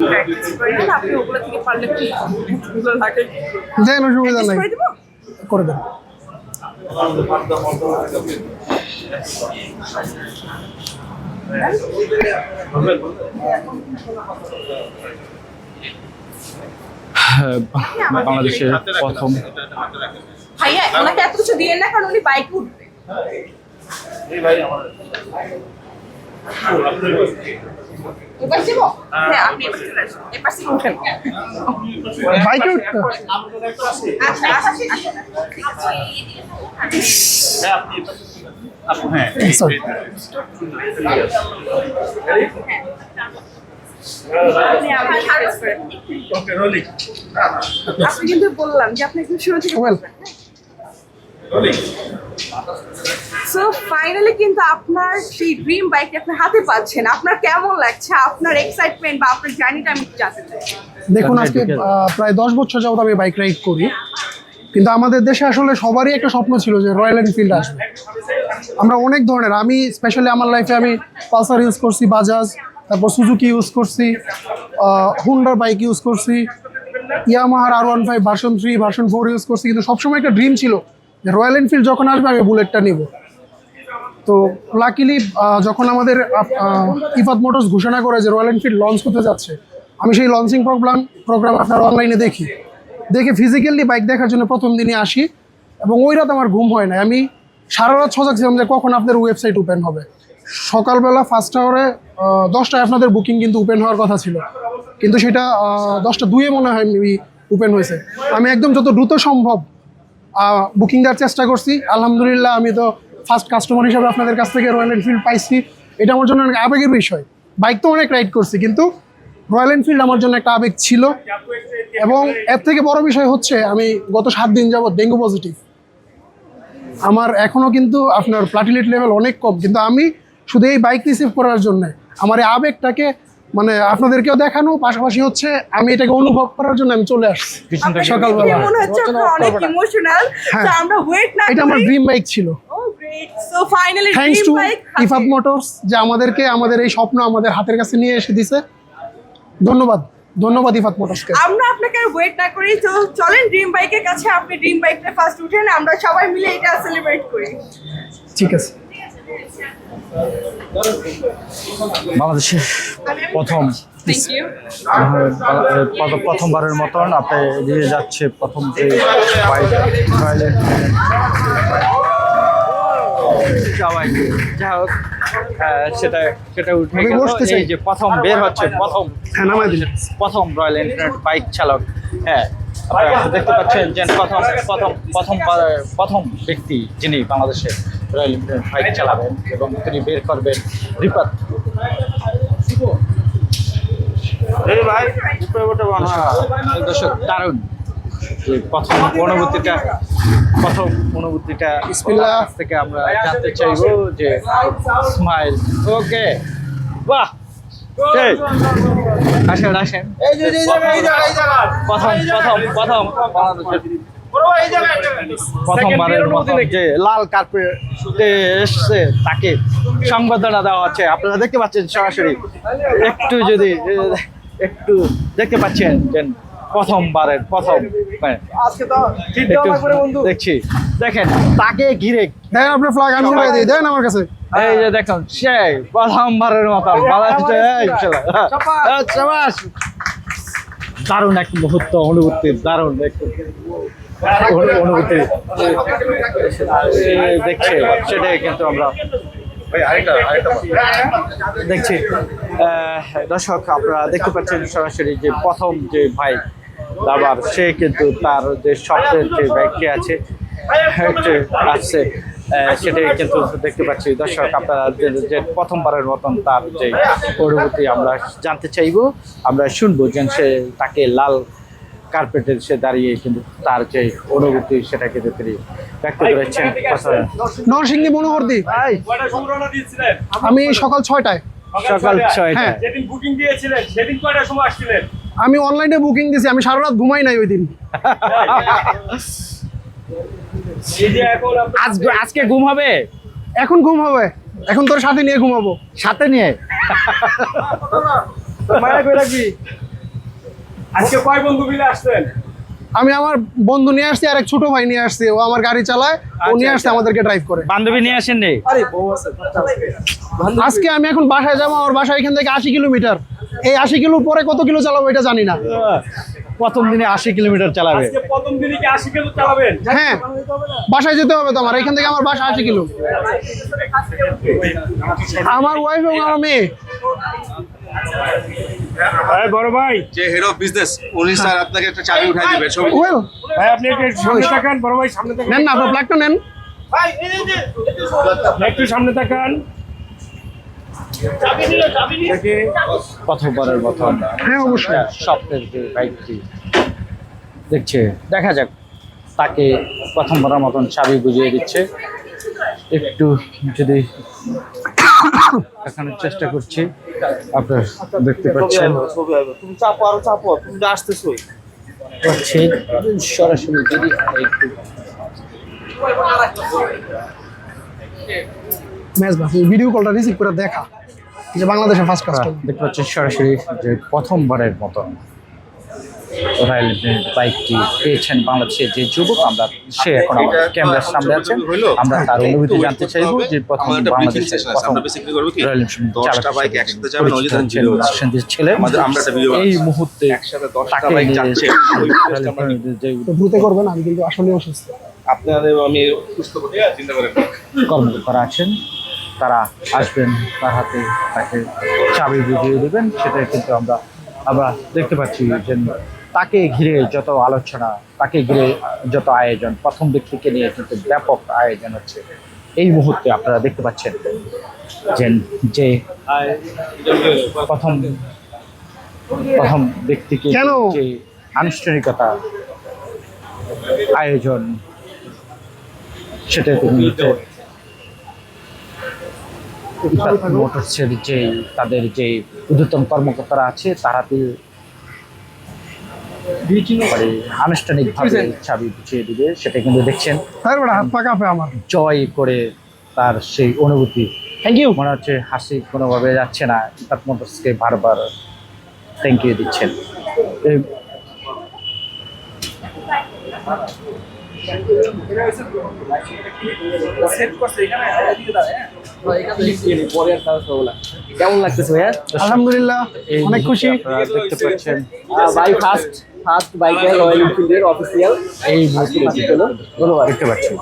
Practice করে নেন আপনি ওগুলো থেকে পারলে কি লাগে যেন সুবিধা নাই করে দেন। বাংলাদেশের প্রথম। ভাইয়া ওনাকে এত কিছু দিয়ে না কারণ উনি বাইক উঠবে। হ্যাঁ আপনি বাইকে উঠতে কিন্তু বললাম যে আপনি একটু শুরু থেকে. সো ফাইনালি কিন্তু আপনার সেই ড্রিম বাইকটা আপনি হাতে পাচ্ছেন। আপনার কেমন লাগছে? আপনার এক্সাইটমেন্ট বা আপনার জার্নিটা আমি জানতে চাই। দেখুন আজকে প্রায় দশ বছর যাবত আমি বাইক রাইড করি। কিন্তু আমাদের দেশে আসলে সবারই একটা স্বপ্ন ছিল যে রয়্যাল এনফিল্ড আসবে। আমরা অনেক ধরনের আমি স্পেশালি আমার লাইফে আমি পালসার ইউজ করছি বাজাজ তারপর সুজুকি ইউজ করছি হুন্ডার বাইক ইউজ করছি ইয়ামাহার R one five version three version four use করছি। কিন্তু সবসময় একটা ড্রিম ছিল যে রয়্যাল এনফিল্ড যখন আসবে আমি বুলেটটা নিব। তো লাকিলি যখন আমাদের ইফাত মোটরস ঘোষণা করে যে রয়্যাল এনফিল্ড লঞ্চ করতে যাচ্ছে, আমি সেই লঞ্চিং প্রোগ্রাম প্রোগ্রাম আপনার অনলাইনে দেখি। দেখে ফিজিক্যালি বাইক দেখার জন্য প্রথম দিনে আসি এবং ওই রাত আমার ঘুম হয় না আমি সারা রাত সজাগ ছিলাম যে কখন আপনাদের ওয়েবসাইট ওপেন হবে। সকালবেলা ফার্স্ট আওয়ারে দশটায় আপনাদের বুকিং কিন্তু ওপেন হওয়ার কথা ছিল। কিন্তু সেটা দশটা দুয়ে মনে হয় মেবি ওপেন হয়েছে। আমি একদম যত দ্রুত সম্ভব বুকিং দেওয়ার চেষ্টা করছি। আলহামদুলিল্লাহ, আমি তো ফার্স্ট কাস্টমার হিসাবে আপনাদের কাছ থেকে রয়্যাল এনফিল্ড পাইছি। এটা আমার জন্য অনেক আবেগের বিষয়। বাইক তো অনেক রাইড করছি কিন্তু রয়্যাল এনফিল্ড আমার জন্য একটা আবেগ ছিল। এবং এর থেকে বড় বিষয় হচ্ছে আমি গত সাত দিন যাবত ডেঙ্গু পজিটিভ আমার এখনও কিন্তু আপনার প্লাটিলেট লেভেল অনেক কম কিন্তু আমি শুধু এই বাইক রিসিভ করার জন্য আমার এই আবেগটাকে মানে আপনাদেরকেও দেখানো পাশাপাশি হচ্ছে আমি এটাকে অনুভব করার জন্য আমি চলে আসছি। সকালবেলা। হ্যাঁ। তো আমরা ওয়েট না এটা আমার ড্রিম বাইক ছিল। থ্যাংকস টু মোটরস যে আমাদেরকে আমাদের এই স্বপ্ন আমাদের হাতের কাছে নিয়ে এসে দিছে। ধন্যবাদ। ধন্যবাদ ইফাত মোটরসকে আমরা আপনাকে আর ওয়েট না করি। তো চলেন ড্রিম বাইকের কাছে আপনি ড্রিম বাইকটা ফার্স্ট উঠেন। আমরা সবাই মিলে এটা সেলিব্রেট করি। ঠিক আছে। বাংলাদেশের প্রথম প্রথমবারের মতন আপনি দিয়ে যাচ্ছে প্রথম যে বাইক রয়্যাল সবাই যাই হোক সেটা সেটা উঠে গেল। এই যে প্রথম বের হচ্ছে প্রথম হ্যাঁ নামাই দিলেন প্রথম রয়্যাল এনফিল্ড বাইক চালক। হ্যাঁ আপনারা দেখতে পাচ্ছেন যে প্রথম প্রথম প্রথম প্রথম ব্যক্তি যিনি বাংলাদেশে রয়্যাল এনফিল্ড বাইক চালাবেন এবং তিনি বের করবেন রিপাত। হ্যাঁ, দর্শক দারুণ। প্রথম অনুভূতিটা প্রথম অনুভূতিটা। থেকে আমরা জানতে চাইব যে স্মাইল ওকে বাহ! আসেন আসেন। প্রথম প্রথম প্রথম প্রথমবারের মতো যে লাল কার্পেটে এসছে তাকে সংবর্ধনা দেওয়া হচ্ছে। আপনারা দেখতে পাচ্ছেন সরাসরি। একটু যদি একটু দেখতে পাচ্ছেন প্রথমবারের প্রথম একটু দেখছি। দেখেন তাকে ঘিরে দেন আপনার ফ্ল্যাগ আমি উড়াই দিই। দেন আমার কাছে। এই যে দেখুন সেই প্রথমবারের মতন হ্যাঁ, শাবাশ। দারুণ এক মুহূর্ত অনুভূতি দারুণ অনুভূতি। এই দেখছে সেটাই কিন্তু আমরা দেখছি। আহ, দর্শক আপনারা দেখতে পাচ্ছেন সরাসরি যে প্রথম যে ভাই আবার সে কিন্তু তার যে স্বপ্নের যে বাইকটি আছে আহ, সেটাই কিন্তু দেখতে পাচ্ছি। দর্শক আপনারা যে- প্রথমবারের মতন তার যে অনুভূতি আমরা জানতে চাইব আমরা শুনব যে সে তাকে লাল কার্পেটে সে দাঁড়িয়ে কিন্তু তার যে অনুভূতি সেটা কিন্তু তিনি ব্যক্ত করেছেন। নরসিংদী মনোহরদি। আমি সকাল ছয়টায়। সকাল ছয়টা হ্যাঁ। যেদিন বুকিং দিয়েছিলেন সেদিন কয়টার সময় আসছিলেন? আমি অনলাইনে বুকিং দিয়েছি আমি সারা রাত ঘুমাই নাই ওই দিন আজকে ঘুম হবে? এখন ঘুম হবে। এখন তোর সাথে নিয়ে ঘুমাবো। সাথে নিয়ে? মায়া করে রাখবি আজকে কয় বন্ধু মিলে আসছেন? আমি আমার বন্ধু নিয়ে আসছি আর এক ছোট ভাই নিয়ে আসছি। ও আমার গাড়ি চালায় ও নিয়ে আসছে আমাদেরকে ড্রাইভ করে। বান্ধবী নিয়ে আসেন আজকে আমি এখন বাসায় যাব আমার বাসা এখান থেকে আশি কিলোমিটার। এই আশি কিলো পরে কত কিলো চালাবো এটা জানি না প্রথম দিনে আশি কিলোমিটার চালাবে প্রথম দিনে কি আশি কিলো চালাবেন হ্যাঁ বাসায় যেতে হবে তো আমার এখান থেকে আমার বাসা আশি কিলো আমার ওয়াইফ এবং আমার মেয়ে বড় ভাই যে হেড অফ বিজনেস উনি স্যার আপনাকে একটা চাবি উঠাই দিবে ছবি ভাই আপনি একটু সামনে তাকান বড় ভাই সামনে তাকান নেন না আপনার প্লাগটা নেন একটু সামনে তাকান প্রথমবারের মতন হ্যাঁ অবশ্যই। স্বপ্নের যে বাইকটি। দেখছে দেখা যাক তাকে প্রথমবারের মতন চাবি বুঝিয়ে দিচ্ছে। একটু যদি দেখানোর চেষ্টা করছি আপনার দেখতে পাচ্ছেন। তুমি চাপো আরও চাপো তুমি হচ্ছে সরাসরি যদি একটু। ভিডিও কলটা রিসিভ করে দেখা। যে বাংলাদেশের ফার্স্ট কাস্টমার দেখতে পাচ্ছেন সরাসরি যে প্রথমবারের মতন রয়্যাল এনফিল্ড বাইকটি পেয়েছেন বাংলাদেশের যে যুবক আমরা সে এখন আমাদের ক্যামেরার সামনে আছেন। আমরা তার অনুভূতি জানতে চাইব যে প্রথম বাংলাদেশের প্রথম রয়্যাল এনফিল্ড ছেলে। আমাদের আমরা একটা ভিডিও এই মুহূর্তে দ্রুত করবেন আমি কিন্তু আসলে অসুস্থ। আপনাদের আমি সুস্থ চিন্তা করেন না। কর্মকর্তারা আছেন। তারা আসবেন তার হাতে তাকে চাবি বুঝিয়ে দেবেন সেটাই কিন্তু আমরা আমরা দেখতে পাচ্ছি যে তাকে ঘিরে যত আলোচনা তাকে ঘিরে যত আয়োজন প্রথম ব্যক্তিকে নিয়ে কিন্তু ব্যাপক আয়োজন হচ্ছে এই মুহূর্তে আপনারা দেখতে পাচ্ছেন যে যে প্রথম প্রথম ব্যক্তিকে? যে আনুষ্ঠানিকতা আয়োজন সেটা তুমি মোটরসের যে তাদের যে ঊর্ধ্বতন কর্মকর্তারা আছে তারাতে মানে আনুষ্ঠানিকভাবে চাবি বুঝিয়ে দিবে সেটা কিন্তু দেখছেন। কাঁপে আমার। জয় করে তার সেই অনুভূতি। থ্যাংক ইউ মনে হচ্ছে হাসি কোনোভাবে যাচ্ছে না ইফাত মোটরসকে বারবার থ্যাংক ইউ দিচ্ছেন। এই- কেমন লাগতেছে ভাইয়া আলহামদুলিল্লাহ অনেক খুশি দেখতে পাচ্ছেন ভাই ফার্স্ট ফার্স্ট বাইক রয়্যাল এনফিল্ডের অফিসিয়াল এই ধন্যবাদ দেখতে পাচ্ছেন।